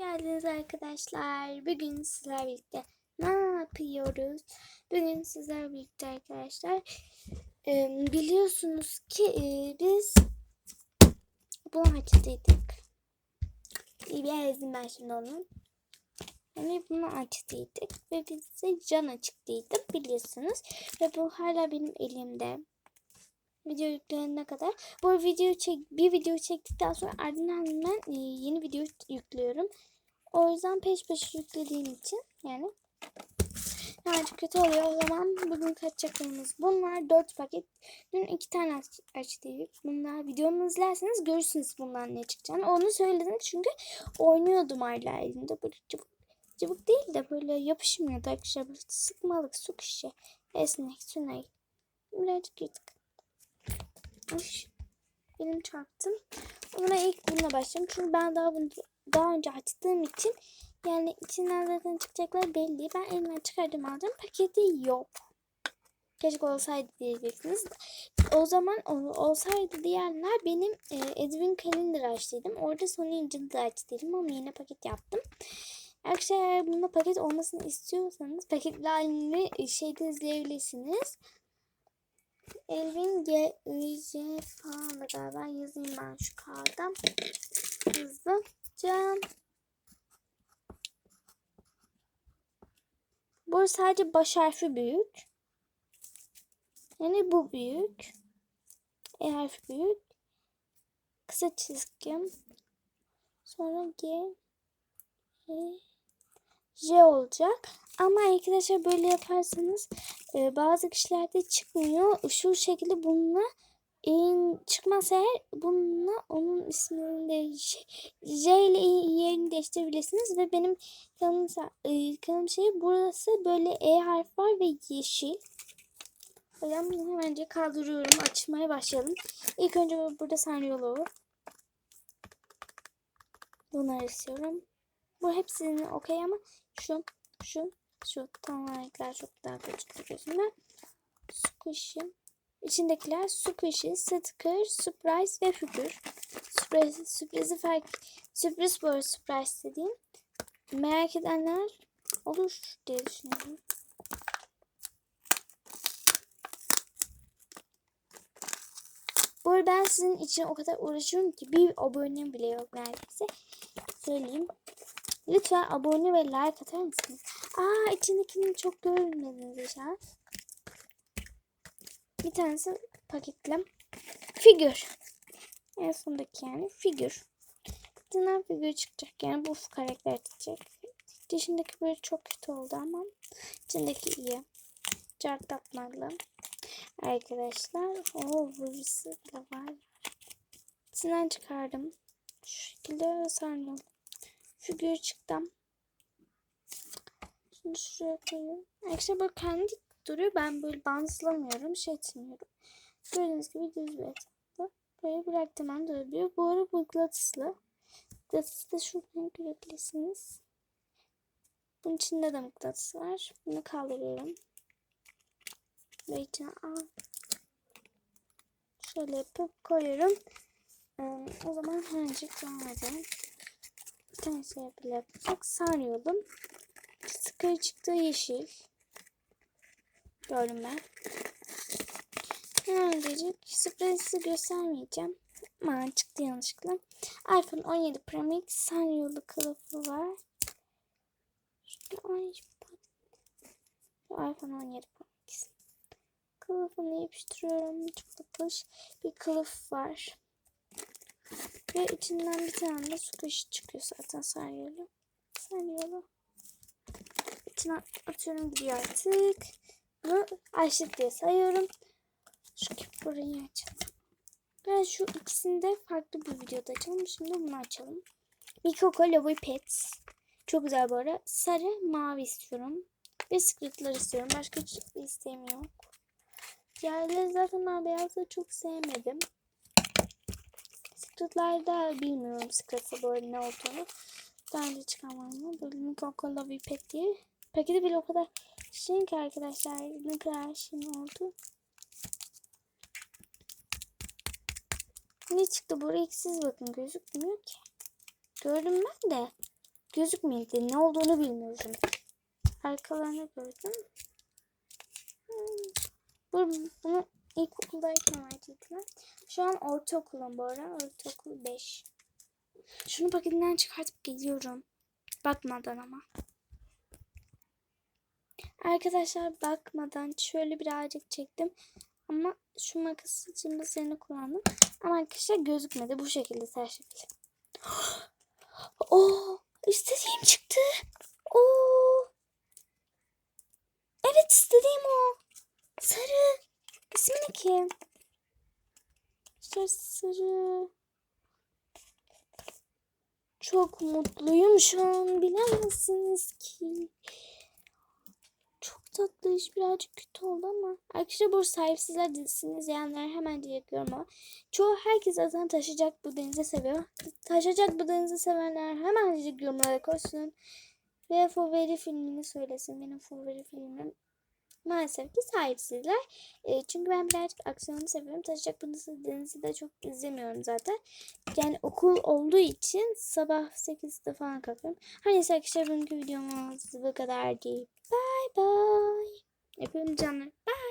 geldiniz arkadaşlar. Bugün sizlerle birlikte ne yapıyoruz? Bugün sizlerle birlikte arkadaşlar e, biliyorsunuz ki e, biz bunu açtıydık. Bir ezdim ben şimdi onu. Yani bunu açtıydık ve bize can açıktıydık biliyorsunuz. Ve bu hala benim elimde. Video yüklenene kadar. Bu video çek bir video çektikten sonra ardından hemen e, yeni video yüklüyorum. O yüzden peş peşe yüklediğim için yani birazcık kötü oluyor. O zaman bugün kaçacaklarımız bunlar. 4 paket. Dün 2 tane aç, açtık. Bunlar videomu izlerseniz görürsünüz bundan ne çıkacağını. Onu söyledim çünkü oynuyordum hala elimde. Böyle cıvık, cıvık değil de böyle yapışmıyordu arkadaşlar. Böyle sıkmalık su şişe. Esnek, sünek. Birazcık yırtık. Uş, elim çarptım. Ona ilk bununla başlayayım. Çünkü ben daha bunu daha önce açtığım için yani içinden zaten çıkacaklar belli. Ben elimden çıkardım aldım. Paketi yok. Keşke olsaydı diyeceksiniz. O zaman olsaydı diyenler benim e, Edwin Calendar açtıydım. Orada Sony Engine'da açtıydım ama yine paket yaptım. Arkadaşlar bunda paket olmasını istiyorsanız paketlerini şeyde izleyebilirsiniz. Elvin G, J falan da galiba yazayım ben şu kağıda. Hızlıca. Bu sadece baş harfi büyük. Yani bu büyük. E harfi büyük. Kısa çizgim. Sonra G, E, J olacak. Ama arkadaşlar böyle yaparsanız e, bazı kişilerde çıkmıyor. Şu şekilde bununla in çıkmazsa eğer bununla onun ismini de J ile yerini değiştirebilirsiniz ve benim kanalım, e, kanalım şey burası böyle E harf var ve yeşil. Ben bunu hemen kaldırıyorum. Açmaya başlayalım. İlk önce burada sanyolu. Bunları istiyorum. Bu hepsini okey ama şu, şu, şu tam renkler çok daha küçük gözümde. Squishy. İçindekiler squishy, sticker, surprise ve figür. Sürpriz, sürprizi fark, sürpriz bu surprise dediğim. Merak edenler olur diye düşünüyorum. Bu arada ben sizin için o kadar uğraşıyorum ki bir abonem bile yok neredeyse. Söyleyeyim. Lütfen abone ve like atar mısınız? Aa içindekini çok görmediniz inşallah. Bir tanesi paketlem. Figür. En sondaki yani figür. İçinden figür çıkacak. Yani bu karakter çıkacak. Dışındaki böyle çok kötü oldu ama içindeki iyi. Cartatmalı. Arkadaşlar. o burası da var. İçinden çıkardım. Şu şekilde sarıyorum. Figür çıktım. Şimdi şuraya koyayım. Arkadaşlar böyle kendi duruyor. Ben böyle bantlamıyorum. Şey etmiyorum. Gördüğünüz gibi düz bir etrafta. Böyle bıraktım ben durabiliyor. Bu arada mıknatıslı. Mıknatısı da şuradan görebilirsiniz. Bunun içinde de mıknatıs var. Bunu kaldırıyorum. Ve içine al. Şöyle yapıp koyuyorum. Ee, o zaman hemencik edelim. Bir tane şey yapacak. Sarıyorum. Sıkı çıktı yeşil. Gördüm ben. Hemencik sürprizi göstermeyeceğim. Aman çıktı yanlışlıkla. iPhone 17 Pro Max Sanyo'lu kılıfı var. Şurada iPhone 17 Pro Max. Kılıfını yapıştırıyorum. Çok bir kılıf var. Ve içinden bir tane de su kaşı çıkıyor zaten Sanyo'lu. Sanyo'lu. İçine atıyorum gidiyor artık. Bunu açtık diye sayıyorum. Şu burayı açalım. Ben şu ikisini de farklı bir videoda açalım. Şimdi bunu açalım. Mikoko Lavoy Pets. Çok güzel bu arada. Sarı, mavi istiyorum. Ve secretler istiyorum. Başka hiç isteğim yok. Diğerleri zaten ben beyazları çok sevmedim. Secretlarda bilmiyorum secret'ı böyle ne olduğunu. Daha önce çıkarmam mı? Böyle Mikoko Lavoy Pet diye. Paketi bile o kadar ki arkadaşlar. Ne kadar şirin oldu. Ne çıktı? Buraya siz bakın gözükmüyor ki. Gördüm ben de. gözükmedi. Ne olduğunu bilmiyorum. Arkalarını gördüm. Hmm. Bu, bunu ilkokuldayken verdiydiler. Şu an ortaokulum bu ara. Ortaokul 5. Şunu paketinden çıkartıp geliyorum. Bakmadan ama. Arkadaşlar bakmadan şöyle birazcık çektim. Ama şu makası cımbızlarını kullandım. Ama arkadaşlar gözükmedi. Bu şekilde şekilde. Oo, istediğim çıktı. Oo. Evet istediğim o. Sarı. İsmi ne ki? İşte sarı. Çok mutluyum şu an. Bilemezsiniz ki. İş birazcık kötü oldu ama. Arkadaşlar bu sahipsizler dizisini izleyenler hemen diyeceklerim ama. Çoğu herkes zaten taşıyacak bu denizi seviyor. Taşıyacak bu denizi sevenler hemen diyecek yorumlara koysun. Ve favori filmini söylesin. Benim favori filmim maalesef ki sahipsizler. E, çünkü ben birazcık aksiyonu seviyorum. Taşıyacak bu denizi de çok izlemiyorum zaten. Yani okul olduğu için sabah 8'de falan kalkıyorum. Neyse arkadaşlar bugünkü videomuz bu kadar değil. Bye bye. Yapıyorum canlar. Bye.